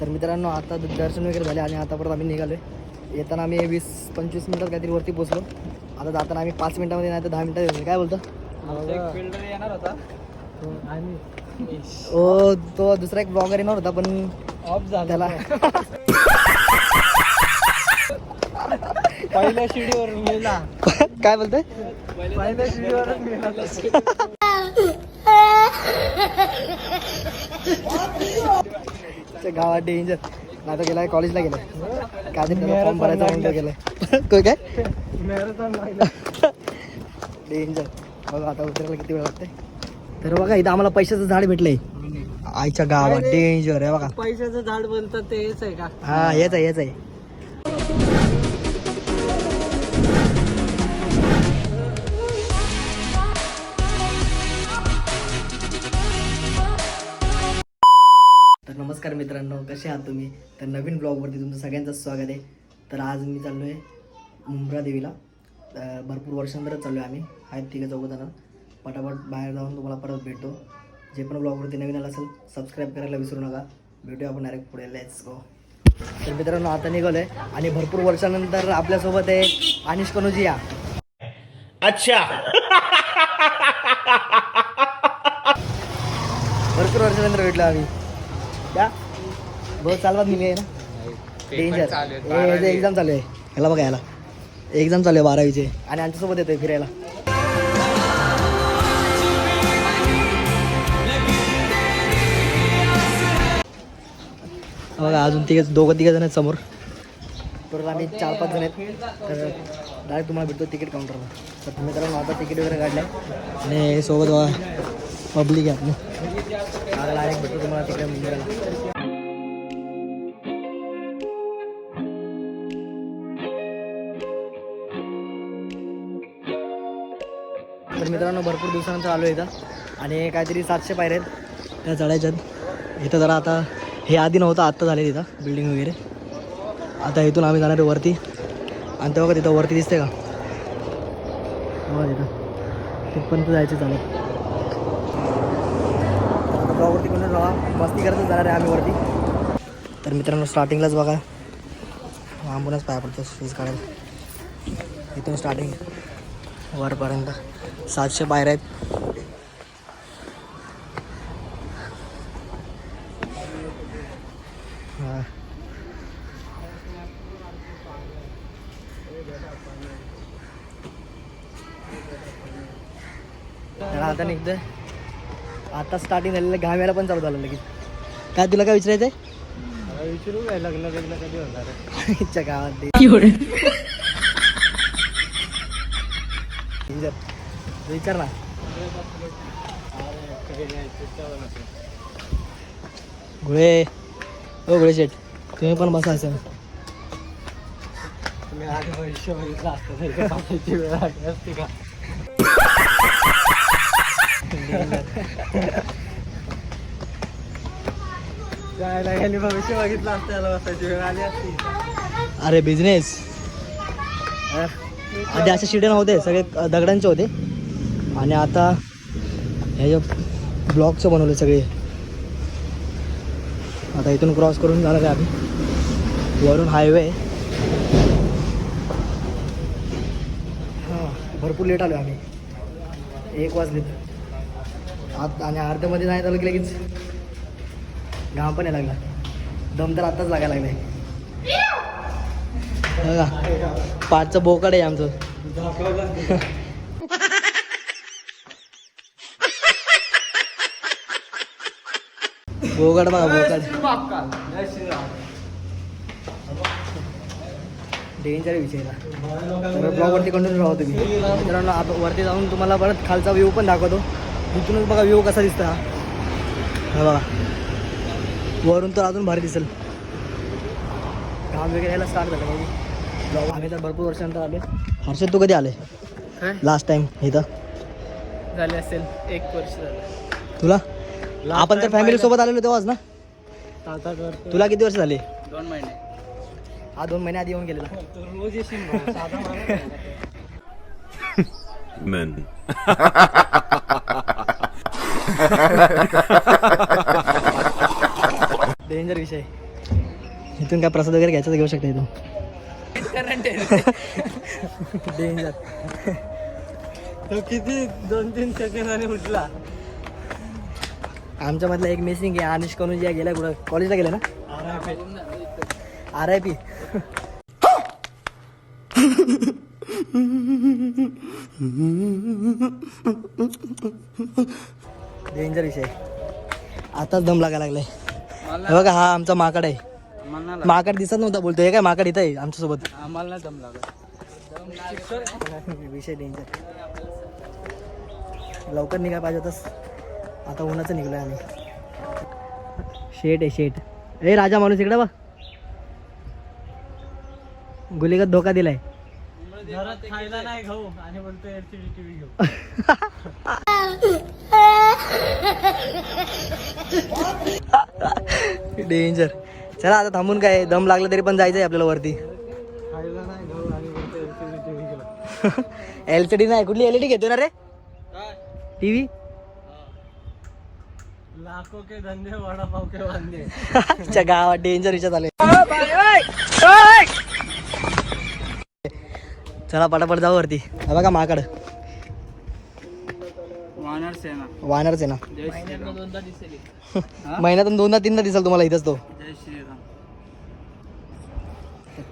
तर मित्रांनो आता दर्शन वगैरे झाले आणि आता परत आम्ही निघालोय. येताना आम्ही वीस पंचवीस मिनिटात काहीतरी वरती पोहोचलो. आता जाताना आम्ही पाच मिनिटामध्ये नाही तर दहा मिनिटात येतो काय बोलतो? येणार होता. हो तो दुसरा एक ब्लॉगर येणार होता पण ऑफ झाला त्याला पहिल्या शिडीवर मेला. काय बोलतोय? पहिल्या त्या गावात डेंजर आता गेलाय कॉलेजला गेलाय. काय फॉर्म भरायचा म्हणून तो गेलाय. तो काय? मॅरेथॉन डेंजर बघा आता उतरायला किती वेळ लागतंय. तर बघा इथं आम्हाला पैशाचं झाड भेटलंय. आईच्या गावात डेंजर आहे बघा. पैशाचं झाड बनतं तेच आहे का? हा हेच आहे हेच आहे. कसे आहात तुम्ही? तर नवीन ब्लॉगवरती तुमचं सगळ्यांचं स्वागत आहे. तर आज मी चाललो आहे मुंब्रा देवीला. तर भरपूर वर्षांतरच चाललो आहे आम्ही. आहेत तिघं चौघं जण पटापट बाहेर जाऊन तुम्हाला परत भेटतो. जे पण ब्लॉगवरती नवीन आलं असेल सबस्क्राईब करायला विसरू नका. भेटूया आपण डायरेक्ट पुढे. लेट्स गो तर मित्रांनो आता निघालो आहे आणि भरपूर वर्षानंतर आपल्यासोबत आहे अनिश कनोजी या भरपूर वर्षानंतर भेटलो आम्ही. या. बहुत चालवात निघे आहे ना. डेंजर एक्झाम चालू आहे. ह्याला बघा याला एक्झाम चालू आहे बारावीचे. आणि आमच्यासोबत येतोय फिरायला. बघा अजून तिघे दोघं तिघं जण आहेत समोर. परत आम्ही चार पाच जण आहेत. तर डायरेक्ट तुम्हाला भेटतो तिकीट काउंटरला तर तुम्ही मित्रांनो आता तिकीट वगैरे काढलं आणि सोबत पब्लिक आहे आपली. डायरेक्ट भेटतो तुम्हाला तिकडे मंदिराला मित्रांनो भरपूर दिवसानंतर आलो इथं. आणि काहीतरी सातशे पायऱ्या आहेत. त्या चढायच्यात इथं जरा आता हे आधी नव्हतं आत्ता झाले तिथं बिल्डिंग वगैरे. आता इथून आम्ही जाणार आहे वरती. आणि तेव्हा तिथं वरती दिसते का? बघा तिथं. तिथपर्यंत जायचं चालत वरती ब्लॉगवरती जावा? मस्ती करतच जाणार आहे आम्ही वरती. तर मित्रांनो स्टार्टिंगलाच बघा. आंबूनच पाया पडतो शूज काढायला. इथून स्टार्टिंग वरपर्यंत. सातशे पायऱ्या आहेत. हा. आता निघतोय. आता स्टार्टिंग झालेलं घाम यायला पण चालू झालं लगेच. काय तुला काय विचारायचं आहे विचारू काय? लग्न लग्न कधी होणार गावात. विचार ना घुळे हो घुळे शेठ. तुम्ही पण बसा असं. तुम्ही आठ वर्ष बघितलं असतं तरी काय बसायची वेळ आली असती का? जायला गेली भविष्य बघितलं असतं त्याला बसायची वेळ आली असती. अरे बिझनेस आधी असे शिडे नव्हते सगळे दगडांचे होते. आणि आता हे जे ब्लॉकचं बनवले सगळे. आता इथून क्रॉस करून जाणार आहे आम्ही. वरून हायवे हां भरपूर लेट आलो आम्ही. एक वाजलेत आत आणि अर्ध्यामध्ये नाही झालं की लगेच घाम पण यायला लागला. दम तर आत्ताच लागायला लागलाय. बघा पाठचं बोकड आहे आमचं. बोकड बघा बोकड डेंजर विषयला. तर ब्लॉगवरती कंटिन्यू राहा तुम्ही. मित्रांनो आपण वरती जाऊन तुम्हाला परत खालचा व्ह्यू पण दाखवतो. इथूनच बघा व्ह्यू कसा दिसतो हा. हा बघा. वरून तर अजून भारी दिसेल. काम वगैरे यायला स्टार्ट झालं बघू. आम्ही तर भरपूर वर्षानंतर आले हर्षद तू कधी आले? लास्ट टाइम इथं. झाले असेल एक वर्ष झालं. तुला? आपण तर फॅमिली सोबत आलेलो तेव्हाच ना? सात आठ वर्ष तुला किती वर्ष झाले? दोन महिने. हा दोन महिने आधी येऊन गेलेला. तू रोज येशील साधा. Men. डेंजर विषय. इथून काय प्रसाद वगैरे घ्यायचा तर घेऊ शकता इथून. डेंजर तो किती दोन तीन सेकंदाने उठला. आमच्या मधला एक मिसिंग आहे अनिश करून ज्या गेला कुठं? कॉलेजला गेला ना? आर आय पी डेंजर विषय. आताच दम लागायला लागलाय. हे बघा हा आमचा माकड आहे. माकड दिसत नव्हता बोलतोय. हे काय माकड इथं आहे आमच्यासोबत? आम्हाला दम विषय डेंजर लवकर निघाय पाहिजे होतंस आता उन्हाचं निघलोय आम्ही. शेट आहे शेट. ए राजा माणूस इकडे बा गुलिगत धोका दिलाय. नाही आणि एलसीडी टीव्ही घेऊ. डेंजर चला आता थांबून काय दम लागला तरी पण जायचंय आपल्याला वरती. एलसीडी टीव्ही घेऊ. एल सी डी नाही कुठली एल डी घेतो ना रे? काय? टी व्ही लाखो के धंदे वडापाव के वांदे. च्या गावात डेंजर विचार झाले चला पटापट जाऊ वरती. हा बघा माकड. वानर सेना. वानरच आहे ना जय श्रीराम. दोनदा दिसेल. महिन्यातून दोनदा तीनदा दिसेल तुम्हाला इथंच तो. जय श्रीराम.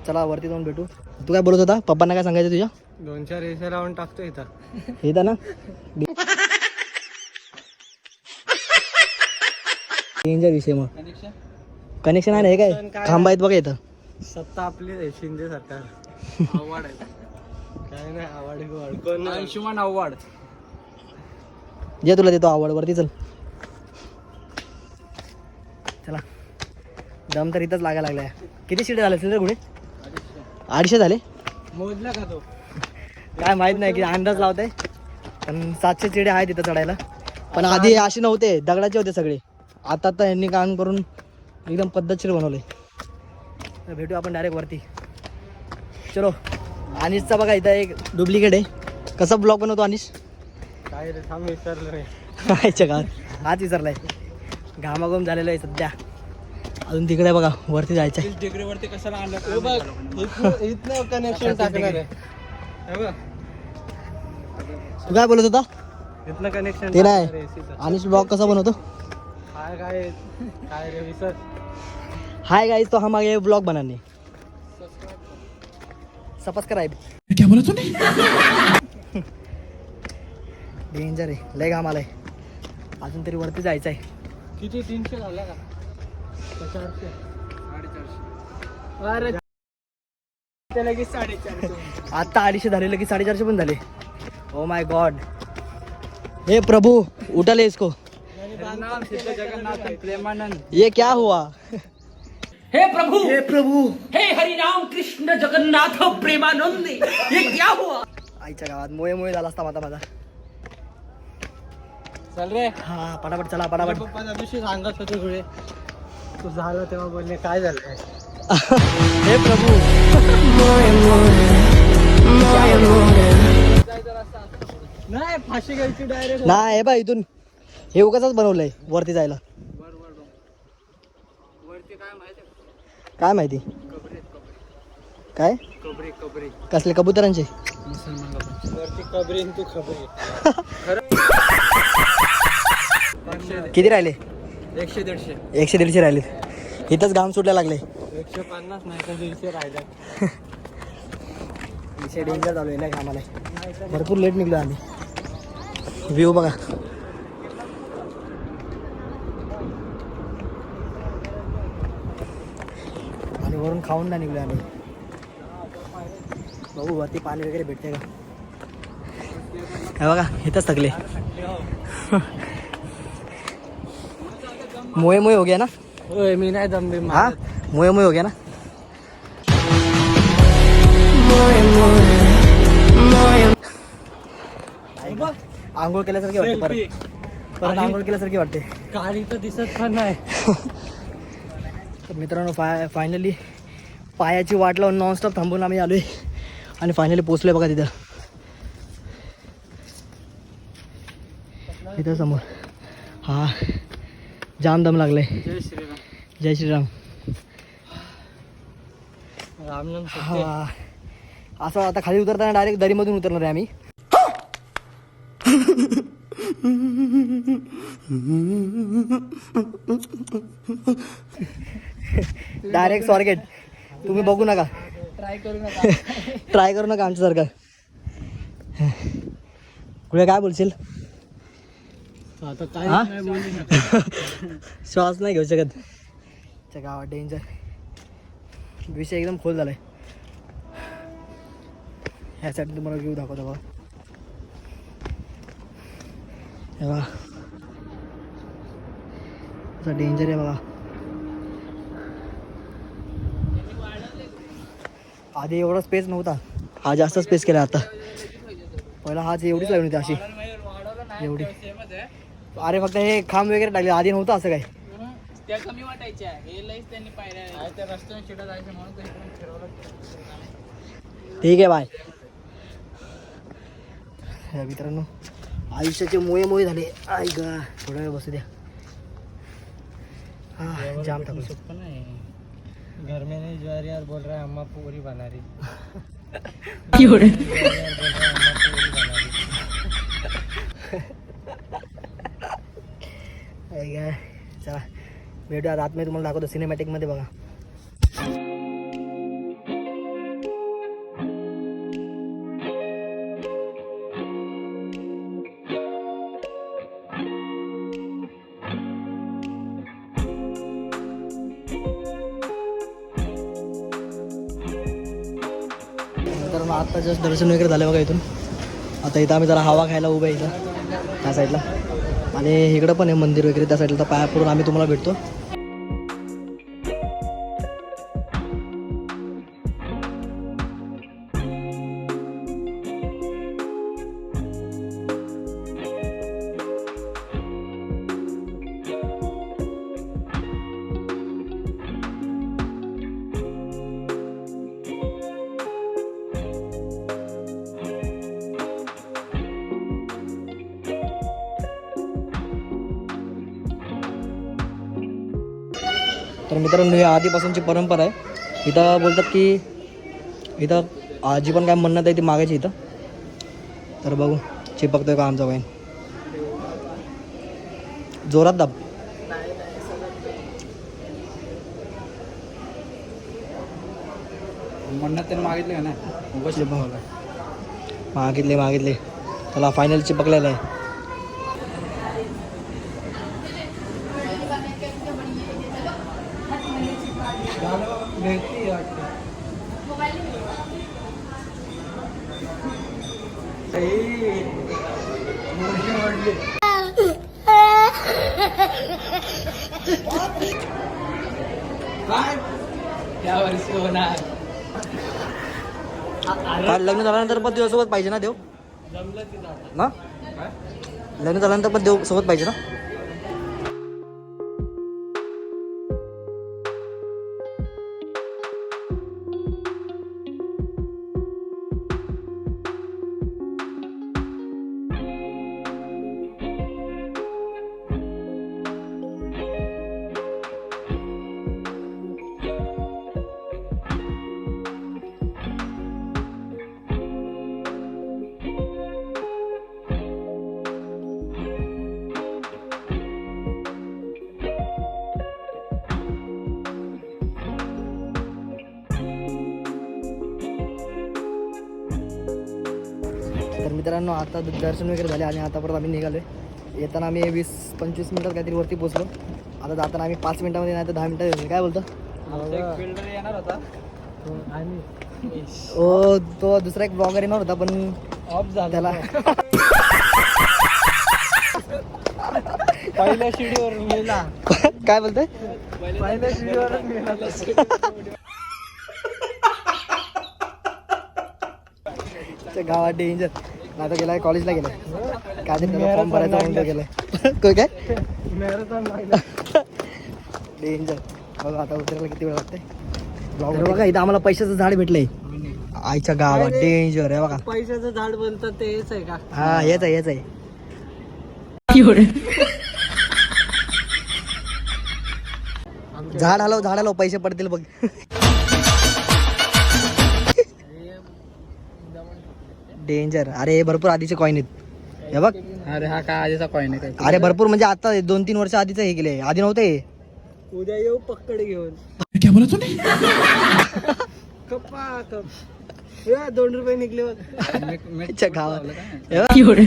चला वरती जाऊन भेटू. तू काय बोलत होता? पप्पांना काय सांगायचं तुझ्या? दोन चार एसे लावून टाकतो इथं. इथं ना. डेंजर विषय मग. कनेक्शन कनेक्शन आहे ना हे काय? खांबा आहेत बघा इथं. सत्ता आपली आहे शिंदे सरकार. आव्हाड आहे. काय नाही. कोण अंशुमान आव्हाड जे तुला देतो आवड वरती चल. चला. दम तर इथंच लागायला लागलाय. किती सीट झाले असेल रे गुढे? अडीचशे झाले. मोजला का तो? काय माहीत नाही की अंदाज लावते पण सातशे चिडे आहेत तिथं चढायला. पण आधी असे नव्हते दगडाचे होते सगळे. आता तर यांनी काम करून एकदम पद्धतशीर बनवले तर भेटू आपण डायरेक्ट वरती. चलो अनिशचा बघा इथं एक डुप्लिकेट आहे. कसा ब्लॉग बनवतो अनिश? काय रे थांब विसरलो गावात. हाच विसरलाय. घामाघूम झालेला आहे सध्या. अजून तिकडे बघा वरती जायचं आहे डिग्रीवरती कशाला आणलं? बघ इथनं- कनेक्शन टाकणार आहे. बघ. तू काय बोलत होता? इथनं कनेक्शन ते नाही. अनिश ब्लॉग कसा बनवतो? हाय गाइस तो हम आगे ब्लॉग बनाने। सबस्क्राइब क्या बोला तूने? डेंजर आहे. लय घाम आलाय. अजून तरी वरती जायचं आहे किती? तीनशे झाला का? का चारशे साडेचारशे अरे ते लगेच साडेचारशे आता अडीचशे झाले की साडेचारशे पण झाले. ओ माय गॉड हे प्रभु उठा ले इसको. ये क्या हुआ? हे प्रभु! हे प्रभु! हे हरिनाम कृष्ण जगन्नाथ प्रेमानंद ये क्या हुआ? आईच्या गावात मोये मोये झाला असता माझा माझा. चल रे. हा पटापट चला पटापट. पप्पा त्या दिवशी सांगत होते गुळे तू झालं तेव्हा बोलले काय झालं हे प्रभु. नाही फाशी घ्यायची डायरेक्ट नाही बा इथून हे उगाच बनवलंय वरती जायला. काय माहिती? काय कसले कबुतरांचे? किती राहिले? एकशे दीडशे. एकशे दीडशे राहिले. इथंच घाम सुटायला लागले. एकशे पन्नास नाही तर दीडशे राहिले. डेंजर चालू आहे नाही घामाला. भरपूर लेट निघलो आम्ही. व्ह्यू बघा. वरून खाऊन नाही निघलो आम्ही. बघू वरती पाणी वगैरे भेटते का? हे बघा इथंच थकले. मोये मोये हो गया ना? होय मी नाही दम बिम हाँ? मोये मोये हो गया ना? आंघोळ केल्यासारखी वाटते परत. परत आंघोळ केल्यासारखी वाटते. गाडी तर दिसत पण नाही. तर मित्रांनो फाय फायनली पायाची वाट लावून नॉनस्टॉप थांबून आम्ही आलोय. आणि फायनली पोचलोय बघा तिथं. इथं समोर. हा. जाम दम लागलाय. जय श्रीराम. जय श्रीराम. रामनाम हा. असं आता खाली उतरताना डायरेक्ट दरीमधून उतरणार आहे आम्ही. डायरेक्ट स्वारगेट. तुम्ही बघू नका. ट्राय करू नका. ट्राय करू नका आमच्यासारखं. कुठे काय बोलशील? आता काय श्वास नाही घेऊ शकत. च्या गावात डेंजर विषय एकदम खोल झालाय. ह्यासाठी तुम्हाला व्ह्यू दाखवतो बघा. असा डेंजर आहे बघा. आधी एवढा स्पेस नव्हता. हा जास्त स्पेस केला आता. पहिला हाच एवढीच लागली होती अशी. एवढी. अरे फक्त हे खांब वगैरे टाकले. आधी नव्हतं असं काय त्या कमी वाटायच्या हे लईच त्यांनी त्या रस्त्याने जायचं म्हणून ठीक आहे बाय ह्या मित्रांनो आयुष्याचे मोये मोये झाले. आई गा थोडा वेळ बसू द्या. हा जाम टाकू शकतो नाही घर में नहीं जा रही यार बोल रहा है अम्मा पूरी बना रही। क्यों चला। भेटूया आता आतमध्ये तुम्हाला दाखवतो सिनेमॅटिकमध्ये बघा आता जस्ट दर्शन वगैरे झालं बघा इथून. आता इथं आम्ही जरा हवा खायला उभं आहे इथं त्या साईडला आणि इकडं पण आहे मंदिर वगैरे त्या साईडला तर पाया पडून आम्ही तुम्हाला भेटतो. तर मित्रांनो ही आधीपासूनची परंपरा आहे. इथं बोलतात की इथं आजी पण काय म्हणणं आहे ती मागायची इथं. तर बघू चिपकतोय का आमचा वाईन जोरात दाब. म्हणणं त्यांनी मागितले का नाही? मागितले मागितले. त्याला फायनल चिपकलेलं आहे भेटती वाटतं या वर्षी होणार काय लग्न झाल्यानंतर पण देव सोबत पाहिजे ना देव? ना? लग्न झाल्यानंतर पण देव सोबत पाहिजे ना? मित्रांनो आता दर्शन वगैरे झाले आणि आता परत आम्ही निघालोय. येताना आम्ही वीस पंचवीस मिनिटात काहीतरी वरती पोचलो आता जाताना आम्ही पाच मिनिटामध्ये नाही तर दहा मिनिटात येतो काय बोलतो? बिल्डर येणार होता. आणि? ओ तो दुसरा एक ब्लॉगर येणार होता पण ऑफ झाला. त्याला पहिल्या शिडीवर काय बोलतोय? पहिल्या त्या गावात डेंजर आता गेलाय कॉलेजला गेलाय. काय फॉर्म भरायचा म्हणून गेलाय. काय? मॅरेथॉन लागला डेंजर बघा आता उतरायला किती वेळ लागते तर बघा इथं आम्हाला पैशाचं झाड भेटलंय. आईच्या गावात डेंजर आहे बघा. पैशाचं झाड बनतं तेच आहे का? हा हेच आहे हेच आहे. झाड हलव झाड हलव पैसे पडतील बघ. डेंजर. अरे हे भरपूर आधीचे कॉईन आहेत. हे बघ. अरे हा काय आधीचा कॉईन आहे काय? अरे भरपूर म्हणजे आता दोन तीन वर्ष आधीच हे केले आधी नव्हते हे. उद्या येऊ पक्कड घेऊन. क्या बोला तूने? कप्पा कप दोन रुपये निघले बघ. आईच्या गावात हे बघ.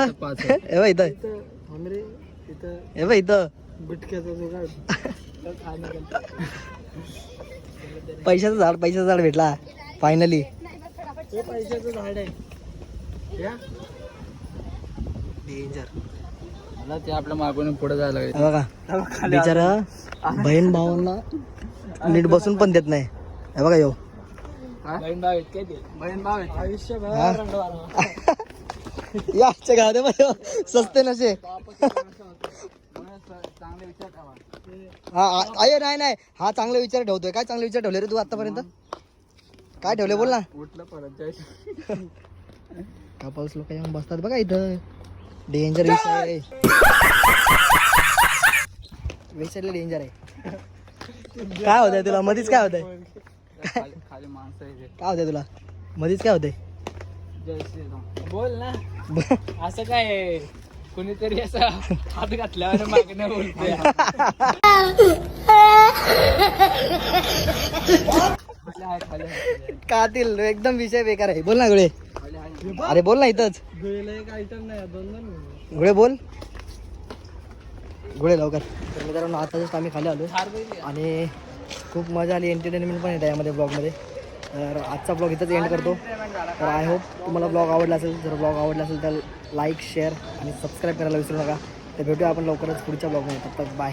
हे बघ इथं. इथं हमरे इथं हे बघ इथं. गुटख्याचा जुगाड पैशाचं झाड पैशाचं झाड भेटला. फायनली हे पैशाचं झाड आहे. या. डेंजर मला ते आपल्या मागून पुढे जायला बघा. बिचारा बहीण भावांना नीट बसून पण देत नाही. हे बघा यो. बहीण भाव आहेत काय ते बहीण भाव हा? रंडवाला. या आजच्या गावात बघ सस्ते नसे चांगले विचार ठेवा. हा अय नाही नाही. हा चांगले विचार ठेवतोय. काय चांगले विचार ठेवले रे तू आतापर्यंत? काय ठेवले बोल ना. उठलं परत लोक येऊन बसतात बघा इथं. डेंजर विषय विषयला डेंजर आहे. काय होतंय तुला? मधीच काय होतंय? खाली माणसं आहे काय होतंय तुला? मधीच काय होतंय? जय श्रीराम बोल ना. असं काय आहे? कुणीतरी असं हात घातल्यावर मागणं बोलतोय. कातील एकदम विषय बेकार आहे. बोल ना गुळे. आहे. अरे बोल ना इथंच. गुळीला एक आयटम नाही दोन दोन गुळे बोल. गुळे लवकर. तर मित्रांनो आता जस्ट आम्ही खाली आलो आहे. आणि खूप मजा आली एंटरटेनमेंट पण येते यामध्ये ब्लॉगमध्ये तर आजचा ब्लॉग इथंच एंड करतो. तर आय होप तुम्हाला ब्लॉग आवडला असेल जर ब्लॉग आवडला असेल तर लाईक शेअर आणि सबस्क्राईब करायला विसरू नका. तर भेटूया आपण लवकरच पुढच्या ब्लॉगमध्ये तब तक बाय